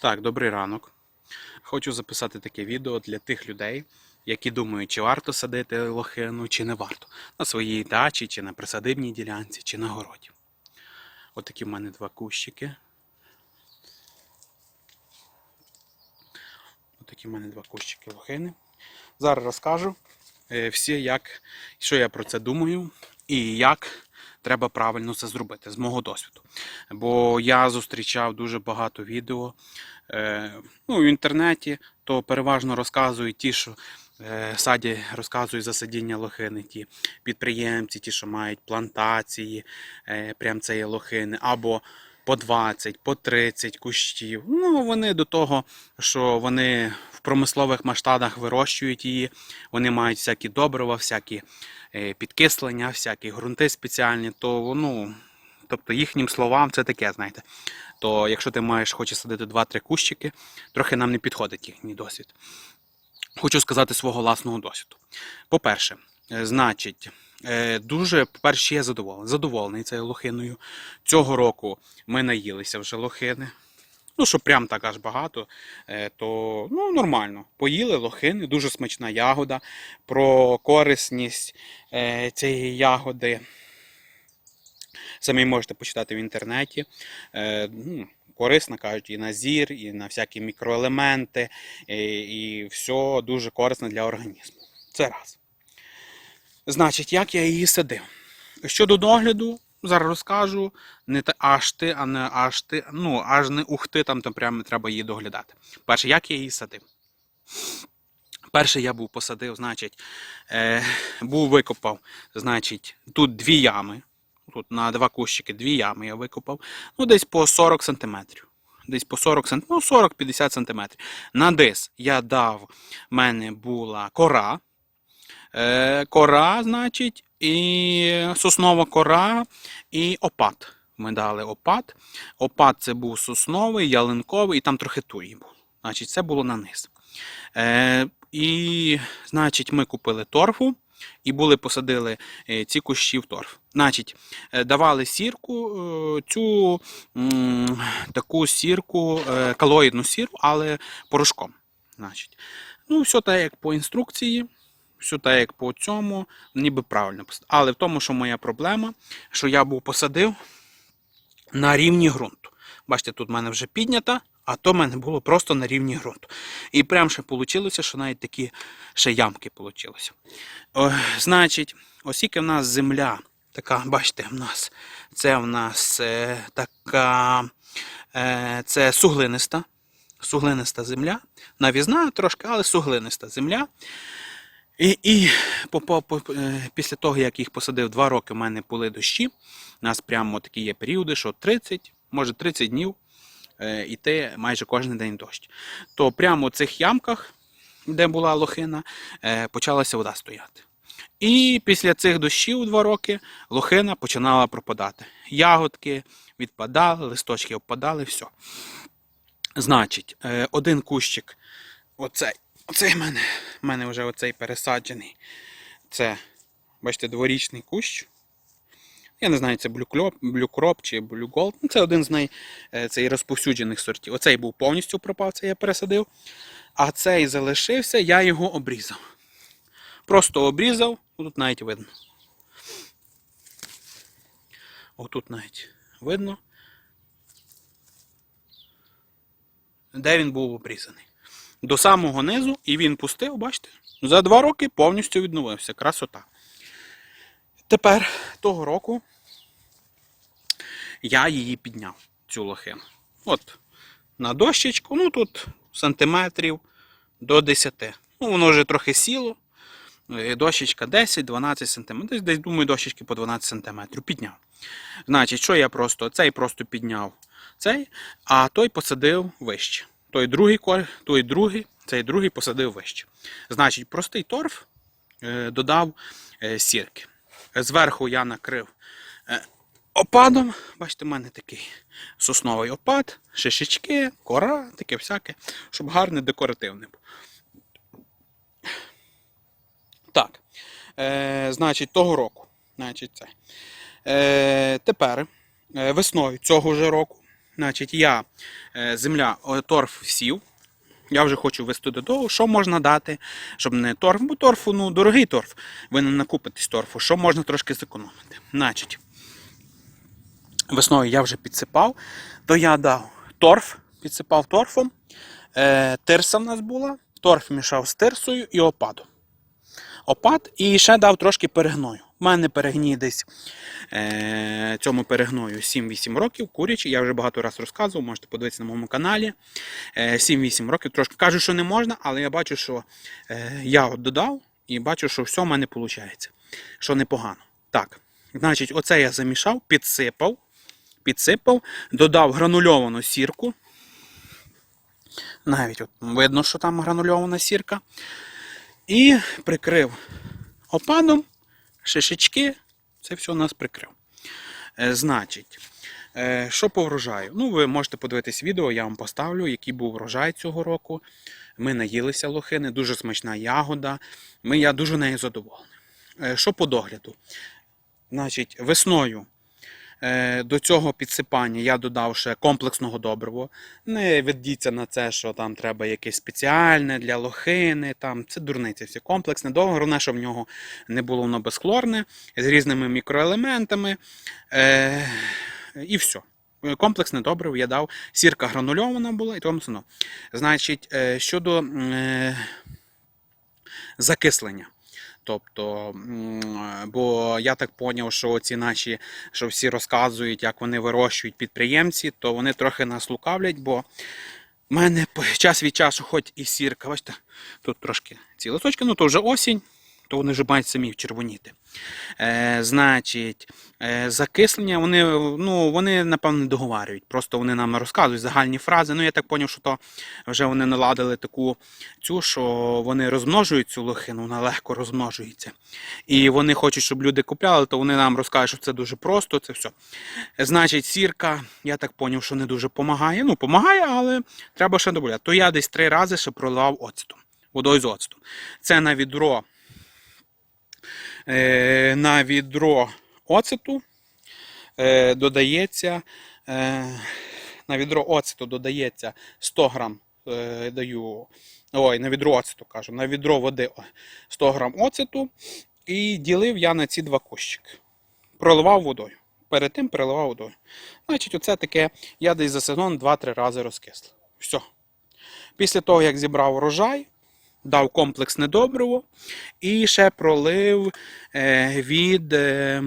Так, добрий ранок. Хочу записати таке відео для тих людей, які думають, чи варто садити лохину, чи не варто. На своїй дачі, чи на присадибній ділянці, чи на городі. От в мене два кущики. От в мене два кущики лохини. Зараз розкажу е, всі, як, що я про це думаю і як треба правильно це зробити з мого досвіду. Бо я зустрічав дуже багато відео е, ну, в інтернеті, то переважно розказують ті, що е, саді розказують за садіння лохини, ті підприємці, ті, що мають плантації, е, прям цієї лохини, або по 20, по 30 кущів. Ну, вони до того, що вони в промислових масштабах вирощують її, вони мають всякі добрива, всякі підкислення, всякі ґрунти спеціальні, то ну, тобто їхнім словам це таке, знаєте. То якщо ти маєш хочеш садити 2-3 кущики, трохи нам не підходить їхній досвід. Хочу сказати свого власного досвіду. По-перше, е, значить, е, дуже, по-перше, я задоволений. Задоволений цією лохиною. Цього року ми наїлися вже лохини. Ну, що прям так аж багато, е, то ну, нормально. Поїли лохини, дуже смачна ягода. Про корисність е, цієї ягоди самі можете почитати в інтернеті. Е, ну, Корисна, кажуть, і на зір, і на всякі мікроелементи, і, і все дуже корисно для організму. Це раз. Значить, як я її садив? Щодо догляду, зараз розкажу. Не те аж ти, а не аж ти. Ну, аж не ух ти, там то прямо треба її доглядати. Перше, як я її садив? Перше я був посадив, значить, е, був викопав, значить, тут дві ями. Тут на два кущики дві ями я викопав. Ну, десь по 40 сантиметрів. Десь по 40 см, ну 40-50 сантиметрів. На дис я дав, в мене була кора. Е, кора, значить, і соснова кора, і опад. Ми дали опад. Опад це був сосновий, ялинковий, і там трохи туї був. Значить, це було на низ. Е, і, значить, ми купили торфу і були посадили е, ці кущі в торф. Значить, е, давали сірку, е, цю таку сірку, калоїдну сірку, але порошком. Значить, ну, все так як по інструкції, все так як по цьому, ніби правильно. Але в тому, що моя проблема, що я був посадив на рівні ґрунту. Бачите, тут в мене вже піднята, а то в мене було просто на рівні ґрунту. І прям ще вийшло, що навіть такі ще ямки вийшло. О, значить, оскільки в нас земля, така, бачите, в нас це в нас е, така е, це суглиниста, суглиниста земля, навізна трошки, але суглиниста земля. І, і по, по, е, після того, як їх посадив два роки, в мене були дощі. У нас прямо такі є періоди, що 30, може 30 днів е, іти майже кожен день дощ. То прямо в цих ямках, де була лохина, е, почалася вода стояти. І після цих дощів два роки лохина починала пропадати. Ягодки відпадали, листочки опадали, все. Значить, один кущик, оцей, оцей в мене, в мене вже оцей пересаджений. Це, бачите, дворічний кущ. Я не знаю, це блюкроп, блюкроп чи блюголд. Ну, це один з най, е, цей розповсюджених сортів. Оцей був повністю пропав, це я пересадив. А цей залишився, я його обрізав. Просто обрізав, тут навіть видно. Отут навіть видно. Де він був обрізаний. До самого низу, і він пустив, бачите, за два роки повністю відновився. Красота. Тепер того року я її підняв, цю лохину. От, на дощечку, ну тут сантиметрів до 10. Ну, воно вже трохи сіло. Е, Дощечка 10-12 см. Десь, десь, думаю, дощечки по 12 см підняв. Значить, що я просто цей просто підняв цей, а той посадив вище. Той другий, кор- той другий, цей другий посадив вище. Значить, простий торф е, додав е, сірки. Зверху я накрив е, опадом. Бачите, в мене такий сосновий опад, шишечки, кора, таке всяке, щоб гарне декоративне був. Так. Е, значить, того року. Значить, це. Е, тепер, весною цього ж року, Значить, я е, земля торф сів. Я вже хочу вести до що можна дати, щоб не торф, бо торфу, ну, дорогий торф. Ви не накупитесь торфу, що можна трошки зекономити. Значить, весною я вже підсипав, то я дав торф, підсипав торфом. Е, тирса в нас була, торф мішав з тирсою і опадом. Опад і ще дав трошки перегною. У мене перегній десь е, цьому перегною 7-8 років, курячий. Я вже багато разів розказував, можете подивитися на моєму каналі. Е, 7-8 років. Трошки кажу, що не можна, але я бачу, що е, я от додав і бачу, що все в мене виходить. Що непогано. Так, значить, оце я замішав, підсипав, підсипав, додав гранульовану сірку. Навіть от видно, що там гранульована сірка. І прикрив опадом, шишечки, це все у нас прикрив. Е, значить, е, що по врожаю? Ну, ви можете подивитись відео, я вам поставлю, який був врожай цього року. Ми наїлися лохини, дуже смачна ягода. Ми, я дуже нею задоволений. Е, що по догляду? Значить, весною до цього підсипання я додав ще комплексного добрива. Не ведіться на це, що там треба якесь спеціальне для лохини. Там це дурниця, все комплексне добриво. Головне, щоб в нього не було воно безхлорне, з різними мікроелементами. Е, і все. Комплексне добриво я дав. Сірка гранульована була і тому сино. Значить, е, щодо е, закислення. Тобто, бо я так поняв, що ці наші, що всі розказують, як вони вирощують підприємці, то вони трохи нас лукавлять, бо в мене час від часу, хоч і сірка, бачите, тут трошки ці листочки, ну то вже осінь, то вони вже мають самі червоніти. Е, значить, е, закислення, вони, ну, вони, напевно, не договарюють. Просто вони нам розказують загальні фрази. Ну, я так зрозумів, що то вже вони наладили таку цю, що вони розмножують цю лохину, вона легко розмножується. І вони хочуть, щоб люди купляли, то вони нам розкажуть, що це дуже просто, це все. Значить, сірка, я так зрозумів, що не дуже допомагає. Ну, допомагає, але треба ще додати. То я десь три рази ще проливав оцетом, водою з оцетом. Це на відро на відро оцету е, додається е, на відро оцету додається 100 грам е, даю. Ой, на відро оцету кажу, на відро води 100 грам оцету і ділив я на ці два кущики. Проливав водою. Перед тим переливав водою. Значить, оце таке я десь за сезон 2-3 рази розкислив. Все. Після того, як зібрав урожай, дав комплексне добриво і ще пролив е, від е,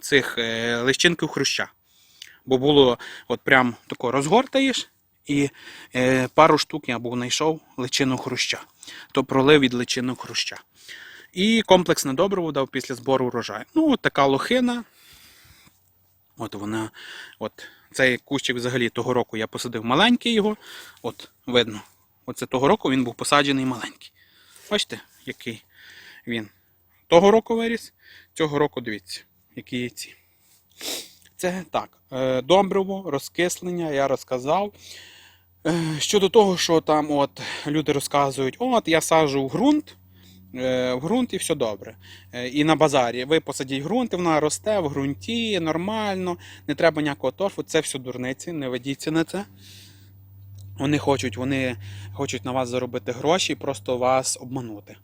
цих е, лищинків хруща. Бо було от прям тако розгортаєш, і пару штук я був знайшов личину хруща. То пролив від личину хруща. І комплексне добриво дав після збору урожаю. Ну, от така лохина. От вона, от цей кущик взагалі того року я посадив маленький його. От видно. Оце того року він був посаджений маленький. Бачите, який він. Того року виріс, цього року дивіться, які є. Це так. е, Добриво, розкислення, я розказав. Е, Щодо того, що там от люди розказують, от я саджу в ґрунт, е, в ґрунт і все добре. І на базарі ви посадіть ґрунт, і вона росте в ґрунті, нормально, не треба ніякого торфу, це все дурниці, не ведіться на це. Вони хочуть, вони хочуть на вас заробити гроші, просто вас обманути.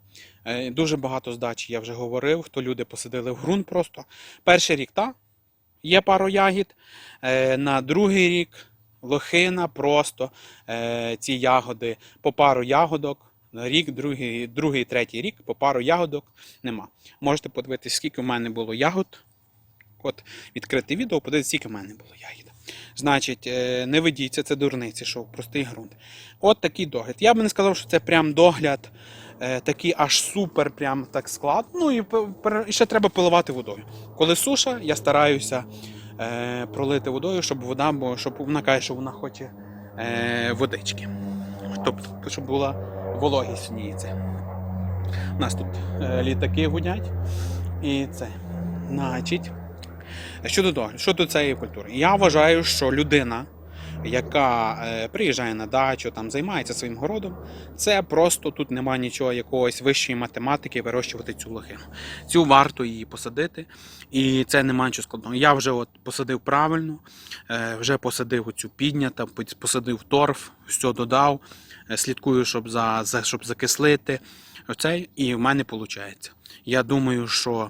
Е, Дуже багато здачі, я вже говорив, хто люди посадили в ґрунт просто. Перший рік, так, є пару ягід. Е, На другий рік лохина просто е, ці ягоди по пару ягодок. Рік, другий, другий, третій рік по пару ягодок нема. Можете подивитися, скільки в мене було ягод. От відкрите відео, подивіться, скільки в мене було ягід. Значить, е, не ведіться, це дурниці, що простий ґрунт. От такий догляд. Я би не сказав, що це прям догляд е, такий аж супер, прям так склад. Ну і, ще треба поливати водою. Коли суша, я стараюся е, пролити водою, щоб вода, бо щоб вона каже, що вона хоче водички. Тобто, щоб була вологість в ній. Це. У нас тут літаки гудять. І це. Значить. Щодо догляду, щодо цієї культури, я вважаю, що людина яка е, приїжджає на дачу, там займається своїм городом, це просто тут немає нічого якогось вищої математики вирощувати цю лохину. Цю варто її посадити, і це немає нічого складного. Я вже от посадив правильно, е, вже посадив оцю піднята, посадив торф, все додав, е, слідкую, щоб за, щоб закислити. Оцей, і в мене виходить. Я думаю, що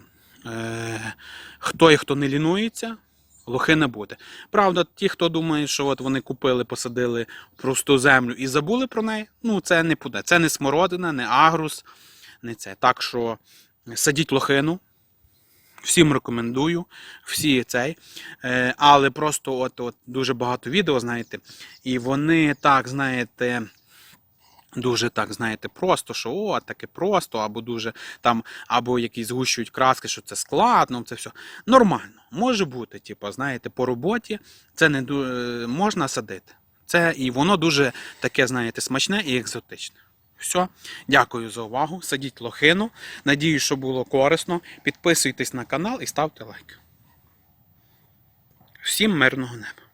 хто і хто не лінується, лохи не буде. Правда, ті, хто думає, що от вони купили, посадили просту землю і забули про неї, ну це не буде. Це не смородина, не агрус, не це. Так що садіть лохину. Всім рекомендую, всі цей. Е, але просто от, от дуже багато відео, знаєте, і вони так, знаєте. Дуже так, знаєте, просто, що о, таке просто, або дуже там, або якісь згущують краски, що це складно, це все. Нормально, може бути, типу, знаєте, по роботі це не е, можна садити. Це і воно дуже таке, знаєте, смачне і екзотичне. Все, дякую за увагу. Садіть лохину. Надіюсь, що було корисно. Підписуйтесь на канал і ставте лайк. Всім мирного неба!